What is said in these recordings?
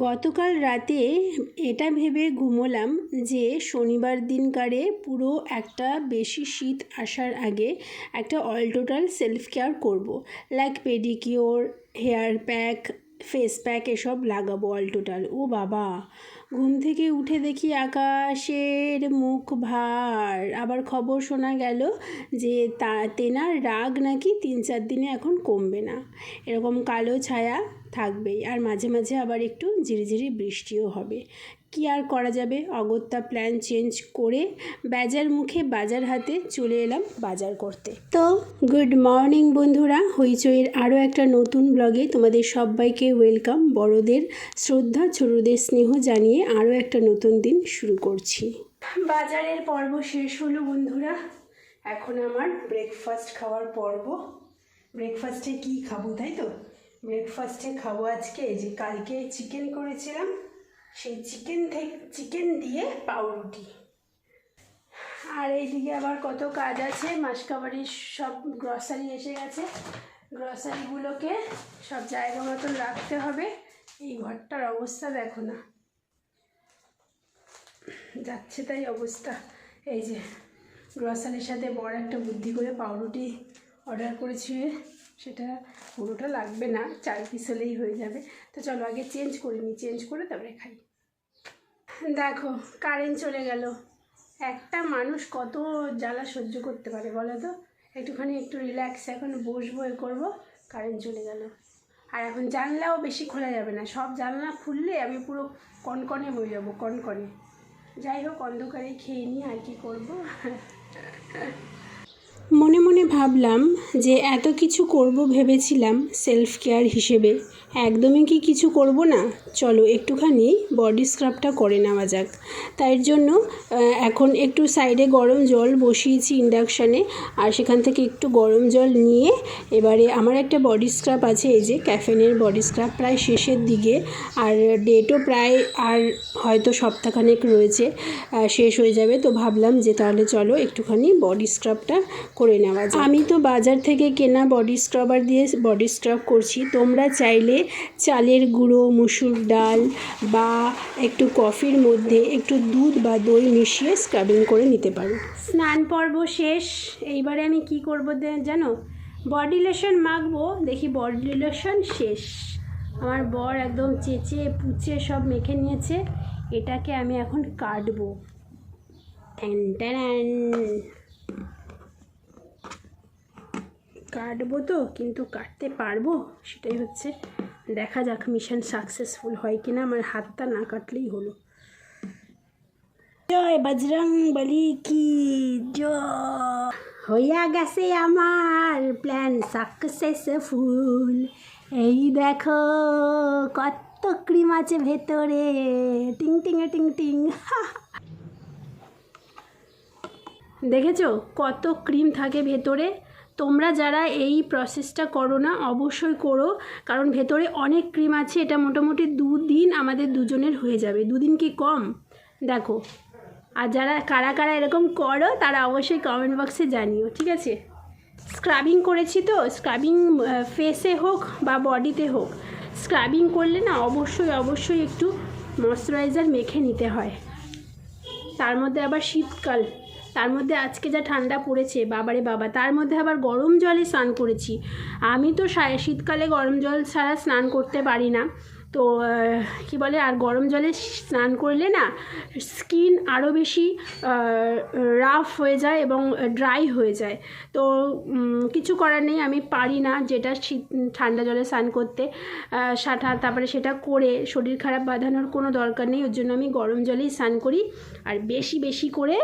গতকাল রাতে এটা ভেবে ঘুমোলাম যে শনিবার দিনকারে পুরো একটা বেশি শীত আসার আগে একটা অল টোটাল সেলফ কেয়ার করব। Like pedicure hair pack face pack এসব লাগাবো অল টোটাল ও বাবা, ঘুম থেকে উঠে দেখি আকাশের মুখ ভার। আবার খবর শোনা গেল যে তা, তেনার রাগ নাকি তিন চার দিনে এখন কমবে না। এরকম কালো ছায়া থাকবেই। আর মাঝে মাঝে আবার একটু ঝিরিঝিরি বৃষ্টিও হবে। কি আর করা যাবে? অগত্যা প্ল্যান চেঞ্জ করে বাজার মুখে বাজার হাতে চলে এলাম বাজার করতে। তো গুড মর্নিং বন্ধুরা, হইচইয়ের আরও একটা নতুন ব্লগে তোমাদের সবাইকে ওয়েলকাম বড়দের শ্রদ্ধা, ছোটদের স্নেহ জানিয়ে আরও একটা নতুন দিন শুরু করছি। বাজারের পর্ব শেষ হলো বন্ধুরা। এখন আমার ব্রেকফাস্ট খাওয়ার পর্ব। ব্রেকফাস্টে কি খাব তাই তো? ব্রেকফাস্টে খাব আজকে যে কালকে চিকেন করেছিলাম। সেই চিকেন থেকে চিকেন দিয়ে পাউরুটি। আর এইদিকে আবার কত কাজ আছে, মাসকাবাড়ির সব গ্রসারি এসে গেছে। গ্রসারিগুলোকে সব জায়গা মতন রাখতে হবে। এই ঘরটার অবস্থা দেখো না। যাচ্ছে তাই অবস্থা। এই যে গ্রসারির সাথে বড় একটা বুদ্ধি করে পাউরুটি অর্ডার করেছি। সেটা পুরোটা লাগবে না, চার পিস হলেই হয়ে যাবে। তো চলো আগে চেঞ্জ করে নিই চেঞ্জ করে তারপরে খাই। দেখো কারেন্ট চলে গেল। একটা মানুষ কত জ্বালা সহ্য করতে পারে বলো তো? একটুখানি একটু রিল্যাক্স এখন বসবো, এ করব কারেন্ট চলে গেল। আর এখন জানলাও বেশি খোলা যাবে না, সব জানলা খুললে আমি পুরো কনকনে হয়ে যাব, কনকনে। যাই হোক অন্ধকারে খেয়ে নিই আর কি করব? মনে মনে ভাবলাম যে এত কিছু করব ভেবেছিলাম সেলফ কেয়ার হিসেবে। একদমই কি কিছু করব না? চলো একটুখানি বডি স্ক্রাবটা করে নেওয়া যাক। তাই জন্য এখন একটু সাইডে গরম জল বসিয়েছি ইন্ডাকশানে আর সেখান থেকে একটু গরম জল নিয়ে এবারে আমার একটা বডি স্ক্রাব আছে, এই যে ক্যাফেনের বডি স্ক্রাব প্রায় শেষের দিকে, আর ডেটও প্রায় আর হয়তো সপ্তাহখানেক রয়েছে শেষ হয়ে যাবে। তো ভাবলাম যে তাহলে চলো একটুখানি বডি স্ক্রাবটা করে নেওয়া যায়। আমি তো বাজার থেকে কেনা বডি স্ক্রাবার দিয়ে বডি স্ক্রাব করছি। তোমরা চাইলে চালের গুঁড়ো মুসুর ডাল বা একটু কফির মধ্যে একটু দুধ বা দই মিশিয়ে স্ক্রাবিং করে নিতে পারো। স্নান পর্ব শেষ। এইবারে আমি কি করব জানো? বডি লোশন মাখবো। দেখি বডি লোশন শেষ। আমার বর একদম চেঁচে পুচে সব মেখে নিয়েছে। এটাকে আমি এখন কাটবো। ট্যান ট্যান কাটবো তো, কিন্তু কাটতে পারব? সেটাই হচ্ছে, দেখা যাক মিশন সাকসেসফুল হয় কিনা, আমার হাতটা না কাটলেই হলো। জয় বজরং বলি কি হইয়া গেছে আমার প্ল্যান সাকসেসফুল এই দেখো কত ক্রিম আছে ভেতরে। টিং টিং টিং টিং। দেখেছ? কত ক্রিম থাকে ভেতরে। তোমরা যারা এই প্রসেসটা করো না, অবশ্যই করো। কারণ ভেতরে অনেক ক্রিম আছে, এটা মোটামুটি দুদিন আমাদের দুজনের হয়ে যাবে। দুদিন কি কম? দেখো। আর যারা, কারা কারা এরকম করো, তারা অবশ্যই কমেন্ট বক্সে জানিও, ঠিক আছে? স্ক্রাবিং করেছি তো স্ক্রাবিং ফেসে হোক বা বডিতে হোক স্ক্রাবিং করলে না অবশ্যই অবশ্যই একটু ময়শ্চারাইজার মেখে নিতে হয়। তার মধ্যে আবার শীতকাল। তার মধ্যে আজকে যা ঠান্ডা পড়েছে, বাবারে বাবা, তার মধ্যে আবার গরম জলে স্নান করেছি। আমি তো শীতকালে গরম জল ছাড়া স্নান করতে পারি না। তো কি বলে, আর গরম জলে স্নান করলে না, স্কিন আরও বেশি রাফ হয়ে যায় এবং ড্রাই হয়ে যায়। তো কিছু করার নেই, আমি পারি না যেটা শীত, ঠান্ডা জলে স্নান করতে। সাঁঠা তারপরে সেটা করে শরীর খারাপ বাঁধানোর কোনো দরকার নেই, ওর জন্য আমি গরম জলেই স্নান করি। আর বেশি বেশি করে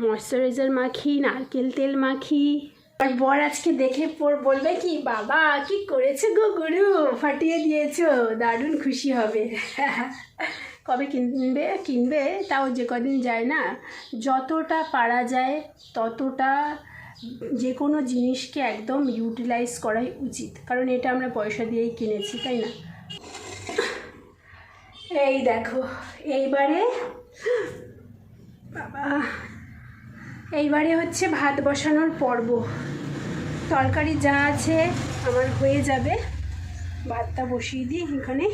ময়শ্চারাইজার মাখি, নারকেল তেল মাখি। আর বর আজকে দেখে পর বলবে কি, বাবা, কি করেছে গো গুরু? ফাটিয়ে দিয়েছ, দারুণ খুশি হবে। কবে কিনবে? কিনবে? তাও যে কদিন যায় না। যতটা পারা যায়, ততটা যে কোনো জিনিসকে একদম ইউটিলাইজ করাই উচিত। কারণ এটা আমরা পয়সা দিয়েই কিনেছি, তাই না? এই দেখো, এইবারে বাবা এইবারে হচ্ছে ভাত বসানোর পর্ব। তরকারি যা আছে আমার হয়ে যাবে। ভাতটা বসিয়ে দিই এখানে।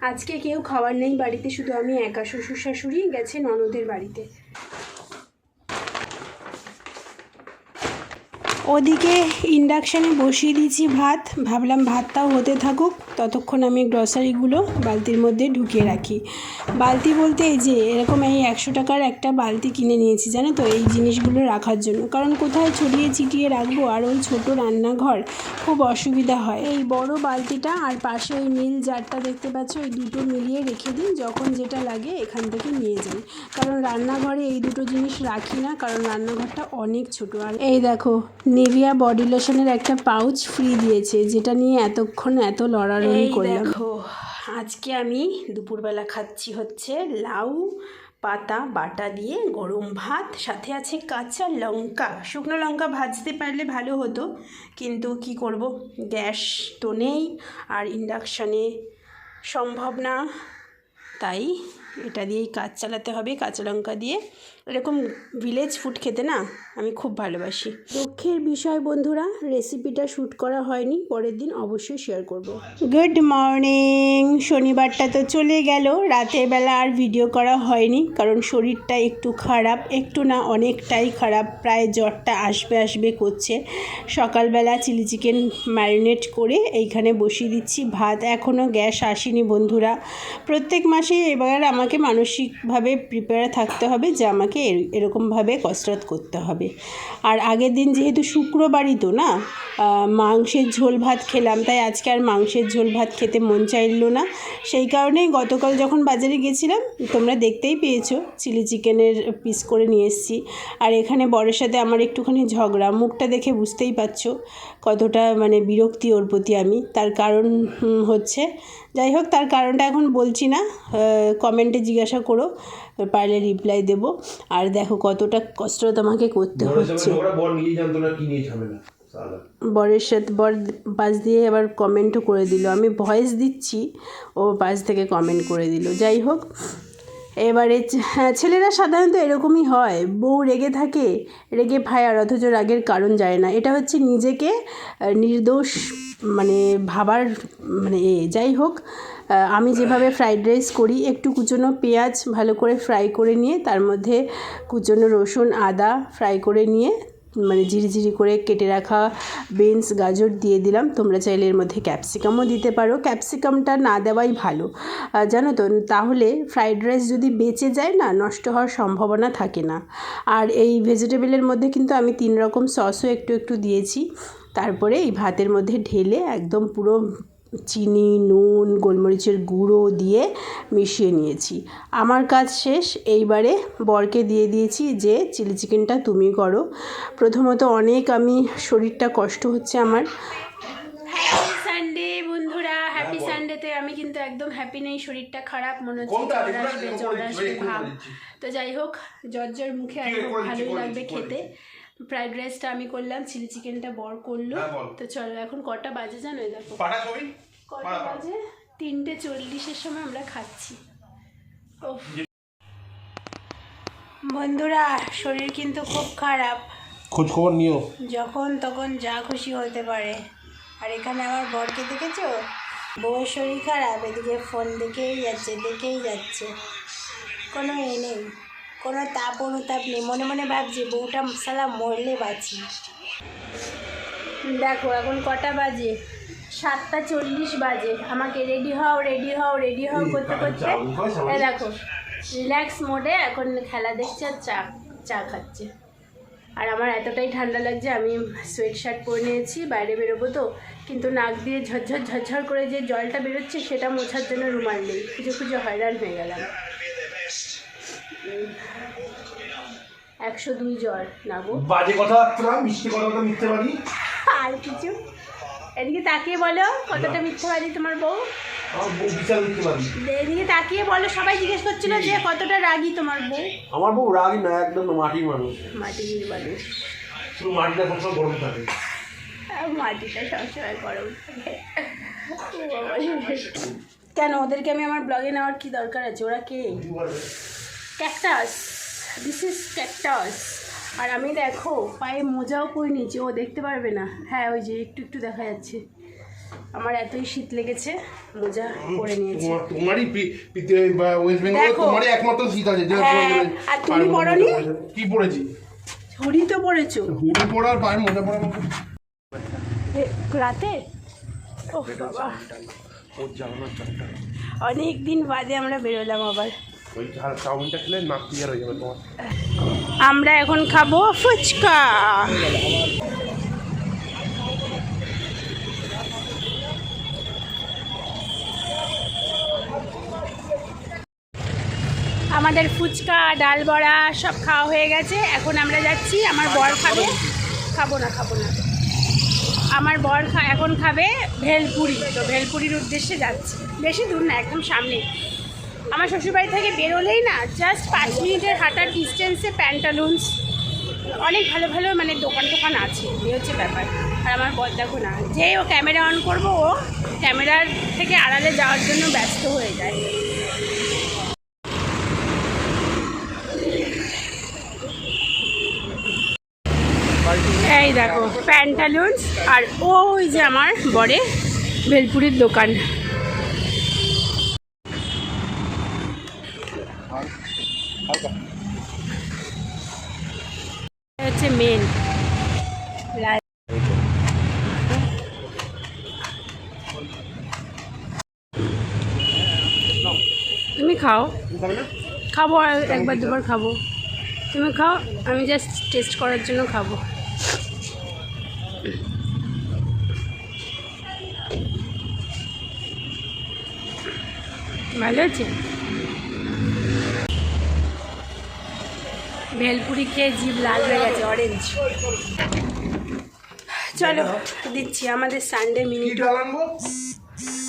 আজকে কেউ খাবার নেই বাড়িতে, শুধু আমি একা শ্বশুর শাশুড়ি গেছে ননদের বাড়িতে। ওদিকে ইন্ডাকশানে বসিয়ে দিয়েছি ভাত। ভাবলাম ভাতটাও হতে থাকুক, ততক্ষণ আমি গ্রসারিগুলো বালতির মধ্যে ঢুকিয়ে রাখি। বালতি বলতে এই যে এরকম এই একশো টাকার একটা বালতি কিনে নিয়েছি জানো তো? এই জিনিসগুলো রাখার জন্য। কারণ কোথায় ছড়িয়ে ছিটিয়ে রাখব? আর ওই ছোটো রান্নাঘর খুব অসুবিধা হয়। এই বড় বালতিটা আর পাশে ওই নীল জারটা দেখতে পাচ্ছ? এই দুটো মিলিয়ে রেখে দিন যখন যেটা লাগে এখান থেকে নিয়ে যাই। কারণ রান্নাঘরে এই দুটো জিনিস রাখি না কারণ রান্নাঘরটা অনেক ছোট। আর এই দেখো নেভিয়া বডি লোশনের একটা পাউচ ফ্রি দিয়েছে যেটা নিয়ে এতক্ষণ এত লড়ালড়ি করলাম। দেখো আজকে আমি দুপুরবেলা খাচ্ছি হচ্ছে লাউ, পাতা, বাটা দিয়ে গরম ভাত, সাথে আছে কাঁচা লঙ্কা। শুকনো লঙ্কা ভাজতে পারলে ভালো হতো, কিন্তু কি করব? গ্যাস তো নেই, আর ইন্ডাকশানে সম্ভব না। তাই এটা দিয়েই কাজ চালাতে হবে, কাঁচা লঙ্কা দিয়ে এরকম ভিলেজ ফুড খেতে না আমি খুব ভালোবাসি। দুঃখের বিষয় বন্ধুরা রেসিপিটা শ্যুট করা হয়নি, পরের দিন অবশ্যই শেয়ার করব। গুড মর্নিং শনিবারটা তো চলে গেল, রাতের বেলা আর ভিডিও করা হয়নি, কারণ শরীরটা একটু খারাপ, একটু না অনেকটাই খারাপ, প্রায় জ্বরটা আসবে আসবে করছে। সকালবেলা চিলি চিকেন ম্যারিনেট করে এইখানে বসিয়ে দিচ্ছি ভাত এখনও গ্যাস আসেনি বন্ধুরা। প্রত্যেক মাসে এবার আমাকে মানসিকভাবে প্রিপেয়ার থাকতে হবে যে আমাকে এর- এরকমভাবে কসরত করতে হবে। আর আগের দিন যেহেতু শুক্রবারই তো না মাংসের ঝোল ভাত খেলাম, তাই আজকে আর মাংসের ঝোল ভাত খেতে মন চাইলো না। সেই কারণেই গতকাল যখন বাজারে গেছিলাম, তোমরা দেখতেই পেয়েছ, চিলি চিকেনের পিস করে নিয়ে এসেছি। আর এখানে বরের সাথে আমার একটুখানি ঝগড়া, মুখটা দেখে বুঝতেই পারছ কতটা মানে বিরক্তি ওর প্রতি আমি। তার কারণ হচ্ছে, যাই হোক, তার কারণটা এখন বলছি না কমেন্টে জিজ্ঞাসা করো, পারলে রিপ্লাই দেবো। আর দেখো কতটা কসরত আমাকে করতে হচ্ছে। বরের সাথে বর পাশ দিয়ে আবার কমেন্টও করে দিল। আমি ভয়েস দিচ্ছি ও পাশ থেকে কমেন্ট করে দিল। যাই হোক এবারে হ্যাঁ, ছেলেরা সাধারণত এরকমই হয়। বউ রেগে থাকে রেগে ফায়ার অথচ রাগের কারণ যায় না। এটা হচ্ছে নিজেকে নির্দোষ মানে ভাবার মানে এ, যাই হোক আমি যেভাবে ফ্রাইড রাইস করি, একটু কুচনো পেঁয়াজ ভালো করে ফ্রাই করে নিয়ে, তার মধ্যে কুচনো রসুন, আদা ফ্রাই করে নিয়ে মানে ঝিরিঝিরি করে কেটে রাখা বিনস গাজর দিয়ে দিলাম। তোমরা চাইলে এর মধ্যে ক্যাপসিকামও দিতে পারো। ক্যাপসিকামটা না দেওয়াই ভালো। জানো তো, তাহলে ফ্রাইড রাইস যদি বেঁচে যায় না, নষ্ট হওয়ার সম্ভাবনা থাকে না। আর এই ভেজিটেবলের মধ্যে কিন্তু আমি তিন রকম সসও একটু একটু দিয়েছি। তারপরে এই ভাতের মধ্যে ঢেলে একদম পুরো চিনি নুন গোলমরিচের গুঁড়ো দিয়ে মিশিয়ে নিয়েছি। আমার কাজ শেষ এইবারে বরকে দিয়ে দিয়েছি যে চিলি চিকেনটা তুমি করো। প্রথমত অনেক আমি শরীরটা কষ্ট হচ্ছে আমার। হ্যাপি সানডে বন্ধুরা হ্যাপি সানডেতে আমি কিন্তু একদম হ্যাপি নেই শরীরটা খারাপ মনে হচ্ছে জ্বর এগুলো আসবে জ্বর আসবে ভাব। তো যাই হোক জ্বর জ্বর মুখে একদম ভালোই লাগবে খেতে। ফ্রাইড রাইসটা আমি করলাম চিলি চিকেনটা বর করল। হ্যাঁ, তো চলো এখন কটা বাজে জানো দেখো? কটা। বাজে? তিনটে চল্লিশের সময় আমরা খাচ্ছি। ওফ। বন্ধুরা শরীর কিন্তু খুব খারাপ। খোঁজ খবর নিও। যখন তখন যা খুশি হতে পারে। আর এখানে আমার বরকে দেখেছ? বউয়ের শরীর খারাপ এদিকে ফোন দেখেই যাচ্ছে দেখেই যাচ্ছে। কোনো এ নেই। কোনো তাপ অনুতাপ নেই। মনে মনে ভাবছি বউটা সালা মরলে বাঁচি। দেখো এখন কটা বাজে? সাতটা চল্লিশ বাজে। আমাকে রেডি হও রেডি হও রেডি হও করতে করতে। এ দেখো রিল্যাক্স মোডে এখন খেলা দেখছে আর চা চা খাচ্ছে। আর আমার এতটাই ঠান্ডা লাগছে আমি সোয়েট শার্ট পরে নিয়েছি বাইরে বেরোবো তো। কিন্তু নাক দিয়ে ঝরঝর ঝরঝর করে যে জলটা বেরোচ্ছে সেটা মোছার জন্য রুমাল নেই। খুঁজে খুঁজে হয়রান হয়ে গেলাম। একশো দুই জ্বর নাবো বাজে কথা না মিষ্টি কথা তো মিথ্যে পারি আর কিছু? এদিকে তাকিয়ে বলো কতটা মিথ্যাবাদী তোমার বউ? মিথ্যে এদিকে তাকিয়ে বলো সবাই জিজ্ঞেস করছিল যে কতটা রাগী তোমার বউ? আমার বউ রাগই না একদম মাটির মানুষ। মাটির মানুষ। মাটিটা সবসময় গরম থাকে। মাটিটা সবসময় গরম থাকে। কেন ওদেরকে আমি আমার ব্লগে নেওয়ার কি দরকার আছে? ওরা কে? ক্যাকটাস দিস ইজ ক্যাকটাস আর আমি দেখো পায়ে মোজাও পরে নিয়েছি ও দেখতে পারবে না। হ্যাঁ ওই যে একটু একটু দেখা যাচ্ছে। আমার এতই শীত লেগেছে মোজা পরে নিয়েছি। তোমার তোমারই ওয়েস্ট বেঙ্গলে একমাত্র শীত আছে হ্যাঁ, আর তুমি কি হুড়ি তো পরেছো। হুড়ি আর পায়ের মধ্যে পড়া রাতে? ও বাবা অনেক দিন বাদে আমরা বেরোলাম আবার। আমরা এখন খাব ফুচকা। আমাদের ফুচকা, ডাল বড়া সব খাওয়া হয়ে গেছে। এখন আমরা যাচ্ছি, আমার বর খাবে। খাব না খাব না। আমার বর এখন খাবে ভেলপুরি। তো ভেলপুরির উদ্দেশ্যে যাচ্ছি। বেশি দূর না, একদম সামনে। আমার শ্বশুরবাড়ি থেকে বেরোলেই না জাস্ট পাঁচ মিনিটের হাঁটার ডিস্টেন্সে প্যান্টালুন্স অনেক ভালো ভালো মানে দোকান টোকান আছে, এই হচ্ছে ব্যাপার। আর আমার দেখো না, যে ও ক্যামেরা অন করব, ও ক্যামেরার থেকে আড়ালে যাওয়ার জন্য ব্যস্ত হয়ে যায়। এই দেখো প্যান্টালুন্স আর ওই যে আমার বরে ভেলপুরির দোকান। হচ্ছে মেন তুমি খাও। খাব, আর একবার দুবার খাব। তুমি খাও, আমি জাস্ট টেস্ট করার জন্য খাব। ভালো আছে? ভেলপুরি খেয়ে জিভ লাল হয়ে গেছে অরেঞ্জ চলো দিচ্ছি আমাদের সানডে মিনি আনব?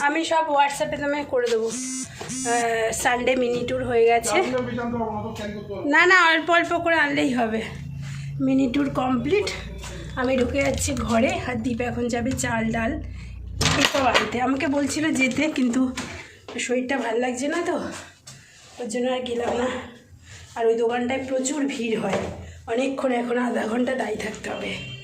আমি সব হোয়াটসঅ্যাপে তোমায় করে দেবো। সানডে মিনি ট্যুর হয়ে গেছে। না না না অল্প অল্প করে আনলেই হবে। মিনি ট্যুর কমপ্লিট আমি ঢুকে যাচ্ছি ঘরে আর দীপ এখন যাবে চাল ডাল এসব আনতে। আমাকে বলছিল যেতে কিন্তু শরীরটা ভালো লাগছে না তো ওর জন্য আর গেলাম না। আর ওই দোকানটায় প্রচুর ভিড় হয়। অনেকক্ষণ এখন আধা ঘণ্টা দাঁড়িয়ে থাকতে হবে।